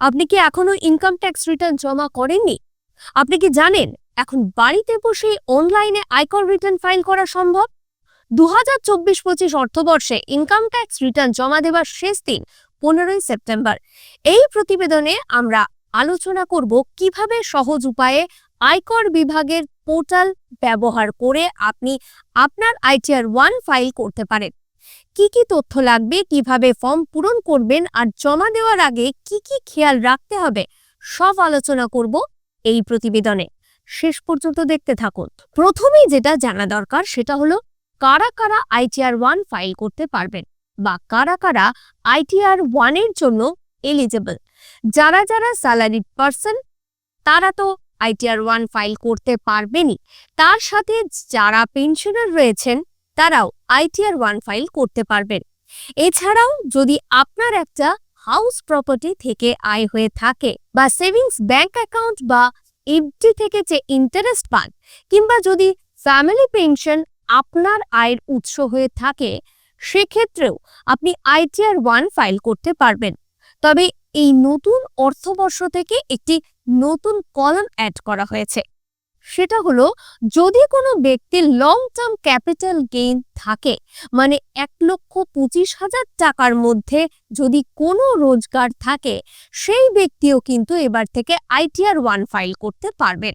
আপনি কি এখনও ইনকাম ট্যাক্স রিটার্ন জমা করেননি? আপনি কি জানেন এখন বাড়িতে বসে অনলাইনে আয়কর রিটার্ন ফাইল করা সম্ভব? দু হাজার চব্বিশ পঁচিশ অর্থবর্ষে ইনকাম ট্যাক্স রিটার্ন জমা দেওয়ার শেষ দিন পনেরোই সেপ্টেম্বর। এই প্রতিবেদনে আমরা আলোচনা করব কীভাবে সহজ উপায়ে আয়কর বিভাগের পোর্টাল ব্যবহার করে আপনি আপনার আইটিআর ওয়ান ফাইল করতে পারেন। কি কি তথ্য লাগবে, কীভাবে ফর্ম পূরণ করবেন আর জমা দেওয়ার আগে কি কি খেয়াল রাখতে হবে, সব আলোচনা করব এই প্রতিবেদনে। শেষ পর্যন্ত দেখতে থাকুন। প্রথমেই যেটা জানা দরকার সেটা হলো, কারা কারা আইটিআর ওয়ান ফাইল করতে পারবেন বা কারা কারা আইটিআর ওয়ানের জন্য এলিজেবল। যারা যারা স্যালারিড পার্সন, তারা তো আইটিআর ওয়ান ফাইল করতে পারবেনই। তার সাথে যারা পেনশনার রয়েছেন তারাও আইটিআর ওয়ান ফাইল করতে পারবেন। এছাড়াও যদি আপনার একটা হাউস প্রপার্টি থেকে আয় হয়ে থাকে বা সেভিংস ব্যাংক অ্যাকাউন্ট বা এফডি থেকে যে ইন্টারেস্ট পান কিংবা যদি ফ্যামিলি পেনশন আপনার আয়ের উৎস হয়ে থাকে, সেক্ষেত্রেও আপনি আইটিআর ওয়ান ফাইল করতে পারবেন। তবে এই নতুন অর্থবর্ষ থেকে একটি নতুন কলাম অ্যাড করা হয়েছে। সেটা হলো, যদি কোনো ব্যক্তির লং টার্ম ক্যাপিটাল গেইন থাকে মানে এক লক্ষ পঁচিশ হাজার টাকার মধ্যে যদি কোনো রোজগার থাকে, সেই ব্যক্তিও কিন্তু এবার থেকে আইটিআর ওয়ান ফাইল করতে পারবেন।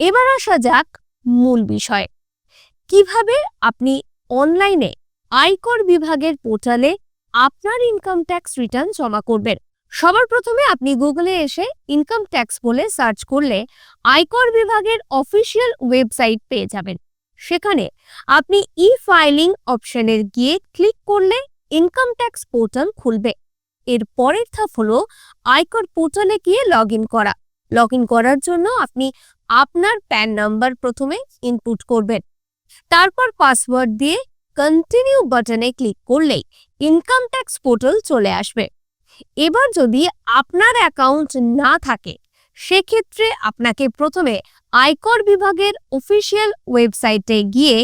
এবার আসা যাক মূল বিষয়। কীভাবে আপনি অনলাইনে আয়কর বিভাগের পোর্টালে আপনার ইনকাম ট্যাক্স রিটার্ন জমা করবেন? সবার প্রথমে আপনি গুগলে এসে ইনকাম ট্যাক্স বলে সার্চ করলে আয়কর বিভাগের অফিসিয়াল ওয়েবসাইট পেয়ে যাবেন। সেখানে আপনি ই ফাইলিং অপশনের গিয়ে ক্লিক করলে ইনকাম ট্যাক্স পোর্টাল খুলবে। এর পরের ধাপ হলো আয়কর পোর্টালে গিয়ে লগ করা। লগ করার জন্য আপনি আপনার প্যান নাম্বার প্রথমে ইনপুট করবেন। তারপর পাসওয়ার্ড দিয়ে কন্টিনিউ বাটনে ক্লিক করলেই ইনকাম ট্যাক্স পোর্টাল চলে আসবে। এবার যদি আপনার অ্যাকাউন্ট না থাকে, সেক্ষেত্রে আপনাকে প্রথমে আয়কর বিভাগের অফিসিয়াল ওয়েবসাইটে গিয়ে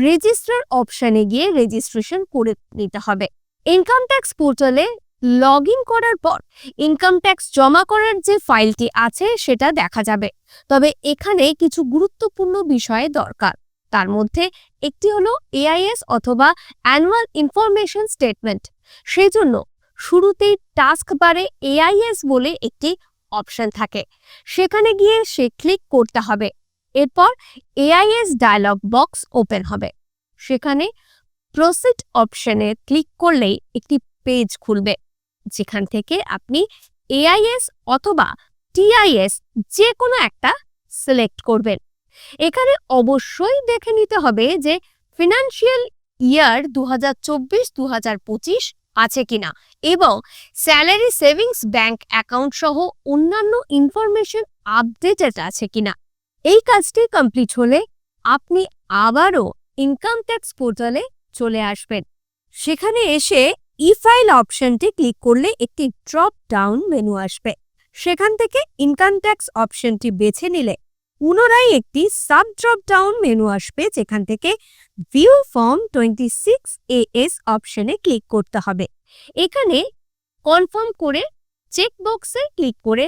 রেজিস্টার অপশানে গিয়ে রেজিস্ট্রেশন করে নিতে হবে। ইনকাম ট্যাক্স পোর্টালে লগ করার পর ইনকাম ট্যাক্স জমা করার যে ফাইলটি আছে, সেটা দেখা যাবে। তবে এখানে কিছু গুরুত্বপূর্ণ বিষয় দরকার। তার মধ্যে একটি হলো এআইএস অথবা অ্যানুয়াল ইনফরমেশন স্টেটমেন্ট সেই জন্য শুরুতেই টাস্ক বারে এআইএস বলে একটি অপশন থাকে। সেখানে গিয়ে সে ক্লিক করতে হবে। এরপর এআইএস ডায়লগ বক্স ওপেন হবে। সেখানে প্রসিড অপশনে ক্লিক করলেই একটি পেজ খুলবে, যেখান থেকে আপনি এআইএস অথবা টিআইএস যে কোনো একটা সিলেক্ট করবেন। এখানে অবশ্যই দেখে নিতে হবে যে ফিনান্সিয়াল ইয়ার দু হাজার চব্বিশ দু হাজার পঁচিশ আছে কিনা। এবং স্যালারি সেভিংস ব্যাংক অ্যাকাউন্ট সহ অন্যান্য ইনফরমেশন আপডেটেড আছে কিনা। এই কাজটি কমপ্লিট হলে আপনি আবারও ইনকাম ট্যাক্স পোর্টালে চলে আসবেন। সেখানে এসে ই ফাইল অপশনটি ক্লিক করলে একটি ড্রপ ডাউন মেনু আসবে। সেখান থেকে ইনকাম ট্যাক্স অপশনটি বেছে নিলে পুনরায় একটি সাব ড্রপ ডাউন মেনু আসবে, যেখান থেকে view form twenty six AS অপশনে ক্লিক করতে হবে। এখানে কনফার্ম করে চেক বক্সে ক্লিক করে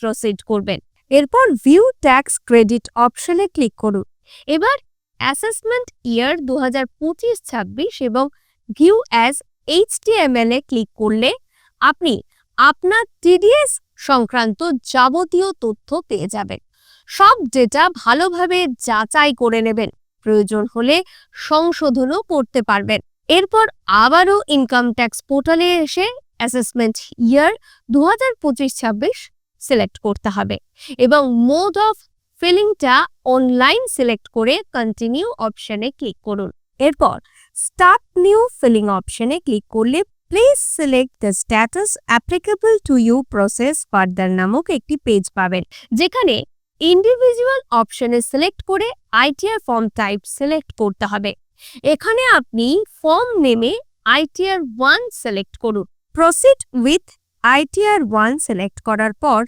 প্রসিড করবেন। এরপর ভিউ ট্যাক্স ক্রেডিট অপশনে ক্লিক করুন। এবার অ্যাসেসমেন্ট ইয়ার দু হাজার পঁচিশ ছাব্বিশ এবং ভিউ অ্যাজ এইচটিএমএল এ ক্লিক করলে আপনি আপনার টিডিএস সংক্রান্ত যাবতীয় তথ্য পেয়ে যাবেন। সব ডেটা ভালোভাবে যাচাই করে নেবেন। প্রয়োজন হলে সংশোধনও করতে পারবেন। এরপর আবারও ইনকাম ট্যাক্স পোর্টালে এসে অ্যাসেসমেন্ট ইয়ার দু হাজার পঁচিশ ছাব্বিশ সিলেক্ট করতে হবে এবং মোড অফ ফিলিংটা অনলাইন সিলেক্ট করে কন্টিনিউ অপশানে ক্লিক করুন। এরপর স্টার্ট নিউ ফিলিং অপশানে ক্লিক করলে please select the status applicable to you process further নামক একটি পেজ পাবেন, যেখানে ইন্ডিভিজুয়াল অপশনে সিলেক্ট করে আইটিআর ফর্ম টাইপ সিলেক্ট করতে হবে। এখানে আপনি ফর্ম নেমে আইটিআর ওয়ান সিলেক্ট করুন। Proceed with ITR one select করার পর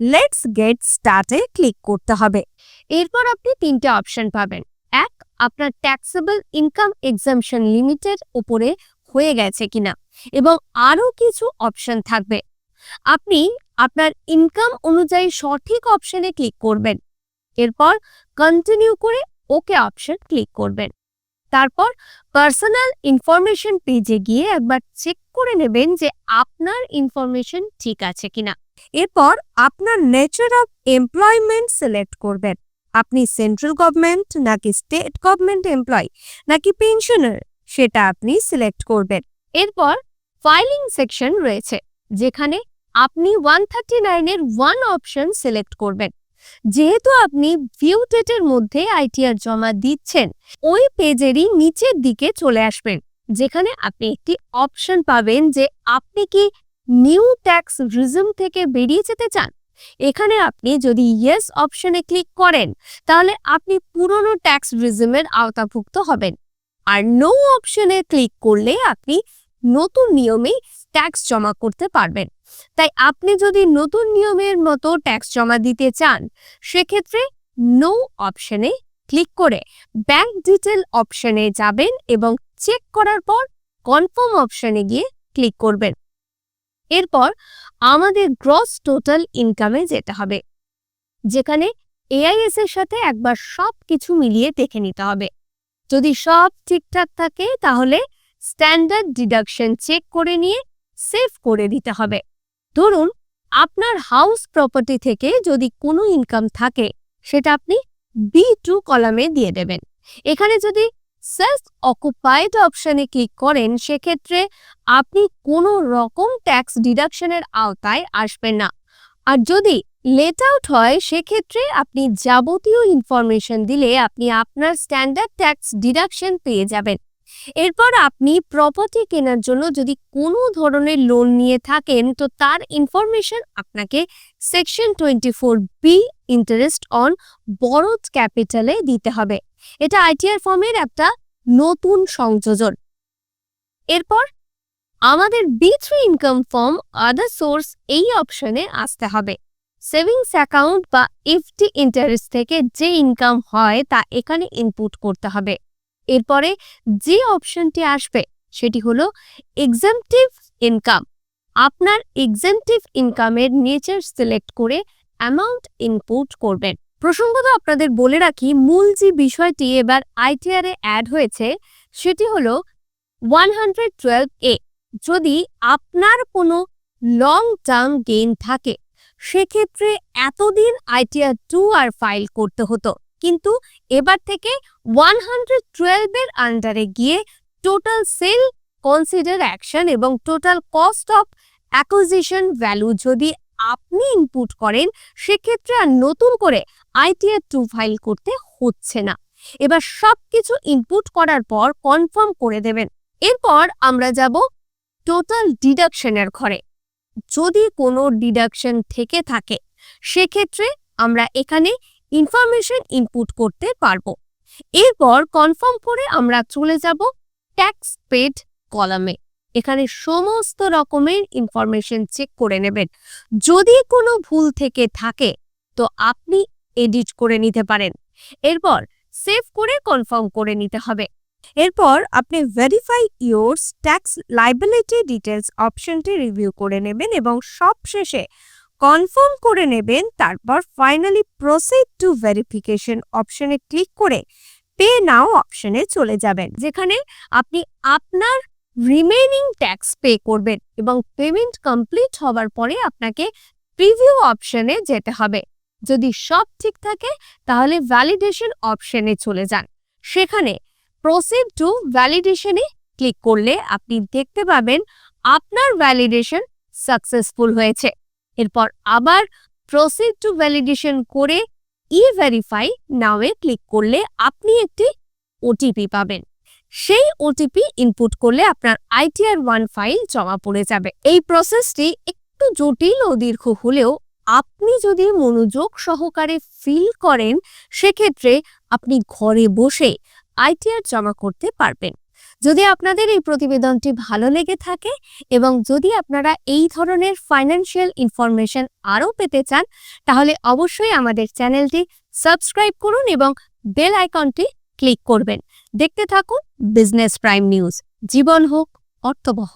লেটস গেট স্টার্টে ক্লিক করতে হবে। এরপর আপনি তিনটে অপশন পাবেন। এক, আপনার ট্যাক্সেবল ইনকাম এক্সামশন লিমিটেড উপরে হয়ে গেছে কিনা এবং আরও কিছু অপশন থাকবে। আপনি আপনার ইনকাম অনুযায়ী সঠিক অপশনে ক্লিক করবেন। এরপর কন্টিনিউ করে ওকে অপশন ক্লিক করবেন। তারপর পার্সোনাল ইনফরমেশন পেজে গিয়ে একবার চেক করে নেবেন যে আপনার ইনফরমেশন ঠিক আছে কিনা। এরপর আপনার নেচার অফ এমপ্লয়মেন্ট সিলেক্ট করবেন। আপনি সেন্ট্রাল গভর্নমেন্ট নাকি স্টেট গভর্নমেন্ট এমপ্লয় নাকি পেনশনার সেটা আপনি সিলেক্ট করবেন। এরপর ফাইলিং সেকশন রয়েছে, যেখানে আপনি ওয়ান থার্টি নাইনের ওয়ান অপশন সিলেক্ট করবেন। যেহেতু আপনি ভিউ ডেটের মধ্যে আইটিআর জমা দিচ্ছেন, ওই পেজেরই নিচের দিকে চলে আসবেন, যেখানে আপনি একটি অপশন পাবেন যে আপনি কি নিউ ট্যাক্স রিজম থেকে বেরিয়ে যেতে চান? এখানে আপনি যদি ইয়েস অপশনে ক্লিক করেন, তাহলে আপনি পুরনো ট্যাক্স রিজমের আওতাভুক্ত হবেন। আর নো অপশনে ক্লিক করলে আপনি নতুন নিয়মে ট্যাক্স জমা করতে পারবেন। তাই আপনি যদি নতুন নিয়মের মতো ট্যাক্স জমা দিতে চান, সেক্ষেত্রে নো অপশনে ক্লিক করে ব্যাংক ডিটেল অপশনে যাবেন এবং চেক করার পর কনফার্ম অপশনে গিয়ে ক্লিক করবেন। এরপর আমাদের গ্রস টোটাল ইনকামে যেতে হবে, যেখানে এআইএস এর সাথে একবার সব কিছু মিলিয়ে দেখে নিতে হবে। যদি সব ঠিকঠাক থাকে, তাহলে স্ট্যান্ডার্ড ডিডাকশন চেক করে নিয়ে সেভ করে দিতে হবে। ধরুন, আপনার হাউস প্রপার্টি থেকে যদি কোনো ইনকাম থাকে, সেটা আপনি বি টু কলামে দিয়ে দেবেন। এখানে যদি সেলফ অকুপাইড অপশানে ক্লিক করেন, সেক্ষেত্রে আপনি কোনো রকম ট্যাক্স ডিডাকশনের আওতায় আসবেন না। আর যদি লেট আউট হয়, সেক্ষেত্রে আপনি যাবতীয় ইনফরমেশন দিলে আপনি আপনার স্ট্যান্ডার্ড ট্যাক্স ডিডাকশন পেয়ে যাবেন। এরপর আপনি প্রপার্টি কেনার জন্য যদি কোনো ধরনের লোন নিয়ে থাকেন, তো তার ইনফরমেশন আপনাকে section twenty four B interest on borrowed ক্যাপিটালে দিতে হবে। এটা আইটিআর ফর্মের একটা নতুন সংযোজন। এরপর আমাদের B three income form other source এই অপশনে আসতে হবে। সেভিংস অ্যাকাউন্ট বা এফটি ইন্টারেস্ট থেকে যে ইনকাম হয়, তা এখানে ইনপুট করতে হবে। এরপরে যে অপশনটি আসবে সেটি হলো এক্সামটিভ ইনকাম আপনার এক্সামটিভ ইনকামের নেচার সিলেক্ট করে অ্যামাউন্ট ইনপুট করবেন। প্রসঙ্গত আপনাদের বলে রাখি, মূল যে বিষয়টি এবার আইটিআর অ্যাড হয়েছে সেটি হলো ওয়ান এ যদি আপনার কোনো লং টার্ম গেইন থাকে, সেক্ষেত্রে এতদিন আইটিআর টু আর ফাইল করতে হতো। কিন্তু এবার থেকে ওয়ান হান্ড্রেড টুয়েলভের আন্ডারে গিয়ে টোটাল সেল কনসিডার অ্যাকশন এবং total cost of acquisition value যদি আপনি ইনপুট করেন, সেক্ষেত্রে আর নতুন করে আইটিআর টু ফাইল করতে হচ্ছে না। এবার সব কিছু ইনপুট করার পর কনফার্ম করে দেবেন। এরপর আমরা যাব টোটাল ডিডাকশনের ঘরে। যদি কোনো ডিডাকশন থেকে থাকে, সেক্ষেত্রে আমরা এখানে ইনফরমেশন ইনপুট করতে পারব। এরপর কনফার্ম করে আমরা চলে যাব ট্যাক্স পেড কলামে এখানে সমস্ত রকমের ইনফরমেশন চেক করে নেবেন। যদি কোনো ভুল থেকে থাকে, তো আপনি এডিট করে নিতে পারেন। এরপর সেভ করে কনফার্ম করে নিতে হবে। এরপর আপনি verify yours tax liability details অপশনটি রিভিউ করে নেবেন এবং সবশেষে কনফার্ম করে নেবেন, তারপর ফাইনালি প্রসিড টু ভেরিফিকেশন অপশনে ক্লিক করে পে নাও অপশনে চলে যাবেন, যেখানে আপনি আপনার রিমেনিং ট্যাক্স পে করবেন এবং পেমেন্ট কমপ্লিট হওয়ার পরে আপনাকে প্রিভিউ অপশনে যেতে হবে। যদি সব ঠিক থাকে, তাহলে ভ্যালিডেশন অপশনে চলে যান। সেখানে প্রসিড টু ভ্যালিডেশনে ক্লিক করলে আপনি দেখতে পাবেন আপনার ভ্যালিডেশন সাকসেসফুল হয়েছে। এরপর আবার প্রসিড টু ভ্যালিডেশন করে ই ভেরিফাই নাওয়ে ক্লিক করলে আপনি একটি ওটিপি পাবেন। সেই ওটিপি ইনপুট করলে আপনার আইটিআর ওয়ান ফাইল জমা পড়ে যাবে। এই প্রসেসটি একটু জটিল ও দীর্ঘ হলেও আপনি যদি মনোযোগ সহকারে ফিল করেন, সেক্ষেত্রে আপনি ঘরে বসে আইটিআর জমা করতে পারবেন। যদি আপনাদের এই প্রতিবেদনটি ভালো লেগে থাকে এবং যদি আপনারা এই ধরনের ফাইন্যান্সিয়াল ইনফরমেশন আরও পেতে চান, তাহলে অবশ্যই আমাদের চ্যানেলটি সাবস্ক্রাইব করুন এবং বেল আইকনটি ক্লিক করবেন। দেখতে থাকুন বিজনেস প্রাইম নিউজ জীবন হোক, অর্থবহ।